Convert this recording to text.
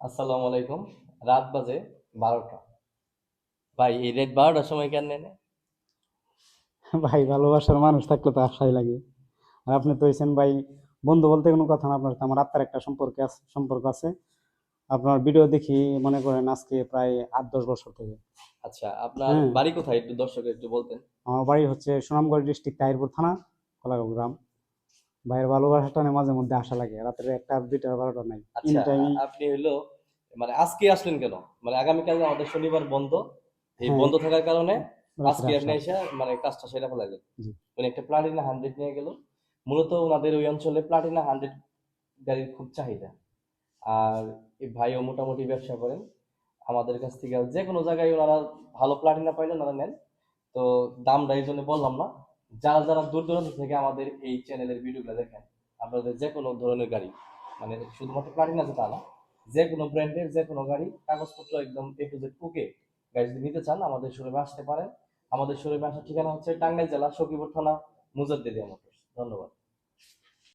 আসসালামু আলাইকুম। রাত বাজে বারোটা। ভাই এই রাত বারোটার সময় কেন নেন? ভাই ভালোবাসার মানুষ থাকলে তো আশাই লাগে। আর আপনি তো হয়েছেন ভাই বন্ধু বলতে কোনো কথা না আপনার সাথে আমার আত্মার একটা সম্পর্ক আছে সম্পর্ক আছে। আপনার ভিডিও দেখি মনে করেন আজকে প্রায় আট দশ বছর থেকে। আচ্ছা আপনার হ্যাঁ। বাড়ি কোথায়? একটু দর্শকের একটু বলতেন। আমার বাড়ি হচ্ছে সুনামগঞ্জ ডিস্ট্রিক্ট তাহিরপুর থানা কলাগাঁও গ্রাম। ভাইয়ের ভালোবাসাটা মাঝে মধ্যে আশা লাগে রাতের একটা দুইটা বারোটা নাই। আচ্ছা আপনি হইল মানে আজকে আসলেন কেন? মানে আগামীকাল আমাদের শনিবার বন্ধ? এই হ্যাঁ। বন্ধ থাকার কারণে আজকে আপনি এসে মানে কাজটা সেরা ফেলালেন জি। উনি একটা প্লাটিনা হান্ড্রেড নিয়ে গেল। মূলত ওনাদের ওই অঞ্চলে প্লাটিনা হান্ড্রেড গাড়ির খুব চাহিদা। আর এই ভাইও মোটামুটি ব্যবসা করেন। আমাদের কাছ থেকে যে কোনো জায়গায় ওনারা ভালো প্লাটিনা পাইলে ওনারা নেন। তো দামটা এই জন্য বললাম না। যারা যারা দূর দূরান্ত থেকে আমাদের এই চ্যানেলের ভিডিওগুলো দেখেন, আপনাদের যে কোনো ধরনের গাড়ি মানে শুধুমাত্র প্লাটিনা না তা না, যে কোনো ব্র্যান্ডের যে কোনো গাড়ি, কাগজপত্র একদম এ টু জেড ওকে গাড়ি যদি নিতে চান, আমাদের শোরুমে আসতে পারেন। আমাদের শোরুমে আসার ঠিকানা হচ্ছে টাঙ্গাইল জেলা, সখীপুর থানা মুজাদ্দিদিয়া মোটরস ধন্যবাদ।